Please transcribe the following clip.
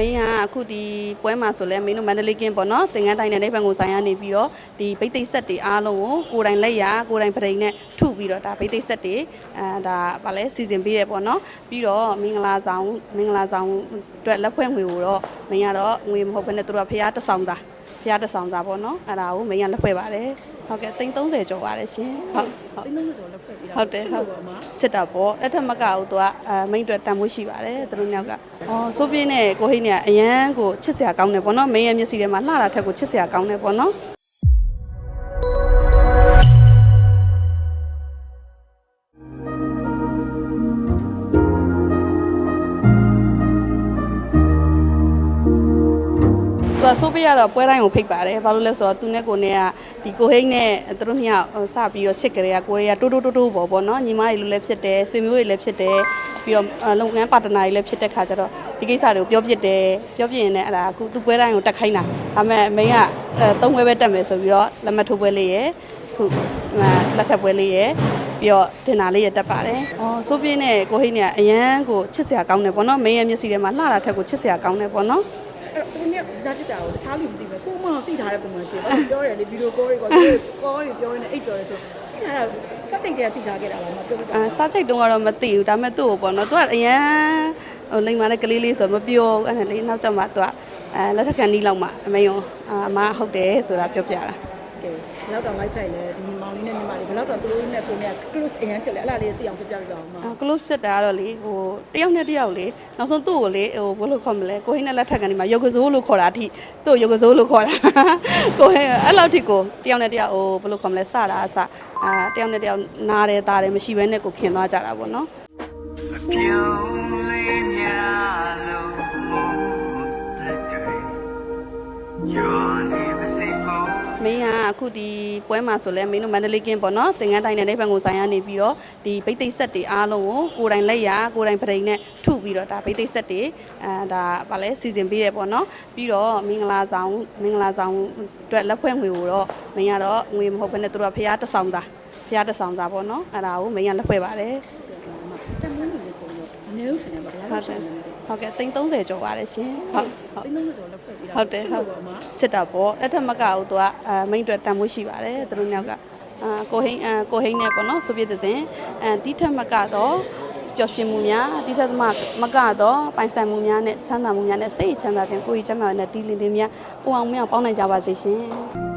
မင်းကအခုဒီပွဲမှာဆိုလဲမင်းတို့မန္တလေးကင်းပေါ့နော်သင်္ကန်းတိုင်းနဲ့နိဗ္ဗာန်ကိုဆိုင်ရနေပြီးတော့ဒီဗိသိက်ဆက်တွေအားလုံးကိုကိုယ်တိုင်လက်ရကိုယ်တိုင်ပရိန်နဲ့ထုပြီးတော့ဒါဗိသိက်ဆက်တွေအဲဒါဗာလဲစီစဉ်ပေးရပေါ့နော်ပြီးတော့မင်္ဂလာဆောင်မင်္ဂလာဆောင်အတွက်လက်ဖွဲ့ငွေကိုတော့မင်းကတော့ငွေမဟုတ်ဘဲနဲ့သူတို့ကဖျားတစ်ဆောင်သာ ဖျားတစ်ဆောင်သာပေါ့နော်အဲ့ဒါကိုမင်းကလက်ဖွဲ့ပါတယ်ဟုတ်ကဲ့330ကျော်ပါတယ်ရှင်ဟုတ်ဟုတ်တင်းလုံးကျော်လက်ဖွဲ့ပြီးတာဟုတ်တယ်ဟုတ်ပါမှာချစ်တာပေါ့အဲ့ထက်မကဘူးသူကအဲမိန်အတွက်တန်ဖိုးရှိပါတယ်သူတို့ညောက်ကအော်ဆိုပြင်းနဲ့ကိုဟိတ်နဲ့အရန်ကိုချစ်စရာကောင်းတယ်ပေါ့နော်မင်းရဲ့မျက်စိထဲမှာလှတာထက်ကိုချစ်စရာကောင်းတယ်ပေါ့နော် သူကဆိုးပေးရတော့ပွဲတိုင်းကိုဖိတ်ပါတယ်ဘာလို့လဲဆိုတော့သူနဲ့ကိုနဲ့ကဒီကိုဟိန်းနဲ့သူတို့နှစ်ယောက်စပြီးတော့ချစ်ကြရကိုရီးယားတိုးတိုးတိုးတိုးပေါ့ပေါ့နော်ညီမတွေလိုလည်းဖြစ်တယ်ဆွေမျိုးတွေလည်းဖြစ်တယ်ပြီးတော့အဲလုပ်ငန်းပါတနာတွေလည်းဖြစ်တဲ့ခါကျတော့ဒီကိစ္စတွေကိုပြောပြတယ်ပြောပြရင်လည်းအဲ့ဒါအခုသူပွဲတိုင်းကိုတက်ခိုင်းတာဒါပေမဲ့မိန်းကအဲသုံးပွဲပဲတက်မယ်ဆိုပြီးတော့လက်မှတ်ထိုးပွဲလေးရယ်ခုဟိုလက်ထပ်ပွဲလေးရယ်ပြီးတော့တင်တာလေးရတက်ပါတယ်။အော်ဆိုပြင်းနဲ့ကိုဟိန်းနဲ့အရန်ကိုချစ်စရာကောင်းတယ်ပေါ့နော်။မင်းရဲ့မျက်စိထဲမှာလှတာထက်ကိုချစ်စရာကောင်းတယ်ပေါ့နော်။ အဲ့တော့ကိုမြတ်ဗီဇာဖြစ်တာကိုတခြားလူမသိဘူးကိုမောင်သိထားတဲ့ပုံမှန်ရှိတယ်ပြောတယ်လေဗီဒီယိုကောတွေပေါ့ကောတွေပြောနေအိတ်ပြောတယ်ဆိုသိထားတာစက်ကြိတ်တည်းသိထားခဲ့တာပါမပြောပြပါအာစားချိတ်တုံးကတော့မသိဘူးဒါပေမဲ့သူ့ကိုပေါ့နော်သူကအရန်ဟိုလိမ္မာတဲ့ကလေးလေးဆိုတော့မပြောဘူးအဲ့ဒါလေးနောက်ကျမှသူကအဲလက်ထက်ကန်နီးလောက်မှအမေရောအာအမဟုတ်တယ်ဆိုတာပြောပြတာကဲဘယ်တော့လိုက်ဖိုက်လဲဒီ ညီမောင်လေးနဲ့ညီမလေးဘယ်တော့သူတို့နဲ့ကိုမြတ် close အရင်ဖြစ်လဲအဲ့လားလေးသိအောင်ပြပြပြပါဦးမအာ close ဖြစ်တာကတော့လေဟိုတယောက်နဲ့တယောက်လေနောက်ဆုံးသူ့ကိုလေဟိုဘယ်လိုခေါ်မလဲကိုဟင်းနဲ့လက်ထက်ကန်ဒီမှာရုပ်ကစိုးလို့ခေါ်တာအထိသူ့ကိုရုပ်ကစိုးလို့ခေါ်တာကိုဟင်းအဲ့လောက်ထိကိုတယောက်နဲ့တယောက်ဟိုဘယ်လိုခေါ်မလဲစတာအစအာတယောက်နဲ့တယောက်နားတယ်သားတယ်မရှိဘဲနဲ့ကိုခင်သွားကြတာပေါ့နော်ပြုံးလေးများလို့မို့တဲ့တွေညောနေပါစေဖို့ မင်းကအခုဒီပွဲမှာဆိုလဲမင်းတို့မန္တလေးကင်းပေါ့နော်သင်္ကန်းတိုင်းနဲ့နိဗ္ဗာန်ကိုဆိုင်ရနေပြီးတော့ဒီဗိသိက်ဆက်တွေအားလုံးကိုကိုယ်တိုင်လက်ရကိုယ်တိုင်ပရိန်နဲ့ထုပြီးတော့ဒါဗိသိက်ဆက်တွေအဲဒါဗာလဲစီစဉ်ပေးရပေါ့နော်ပြီးတော့မင်္ဂလာဆောင်မင်္ဂလာဆောင်အတွက်လက်ဖွဲ့ငွေကိုတော့မင်းကတော့ငွေမဟုတ်ဘဲနဲ့သူတို့ကဖျားတစ်ဆောင်သာဖျားတစ်ဆောင်သာပေါ့နော်အဲ့ဒါကိုမင်းကလက်ဖွဲ့ပါတယ်တမင်းကြီးဆိုတော့အ နည်းဦးခံရပါလားဟုတ်တယ်ဟုတ်ကဲ့330ကျော်ပါတယ်ရှင်ဟုတ်ဟုတ်တင်းလုံးကျော်လက်ဖွဲ့ပြီးတာဟုတ်တယ်ဟုတ်ပါမှာချစ်တာပေါ့အဲ့ထက်မကဘူးသူကအဲမိန်အတွက်တန်ဖိုးရှိပါတယ်သူတို့ညောက်ကအာကိုဟိန်းအာကိုဟိန်းနဲ့ပေါ့နော်ဆိုပြတဲ့စဉ်အဲဒီထက်မကတော့ပျော်ရွှင်မှုများဒီထက်မမကတော့ပိုင်ဆိုင်မှုများနဲ့ချမ်းသာမှုများနဲ့စိတ်ချမ်းသာခြင်းကိုယ်ကြီးချမ်းသာတဲ့တီးလင်းလေးများဟိုအောင်မြောင်ပေါင်းနိုင်ကြပါစေရှင်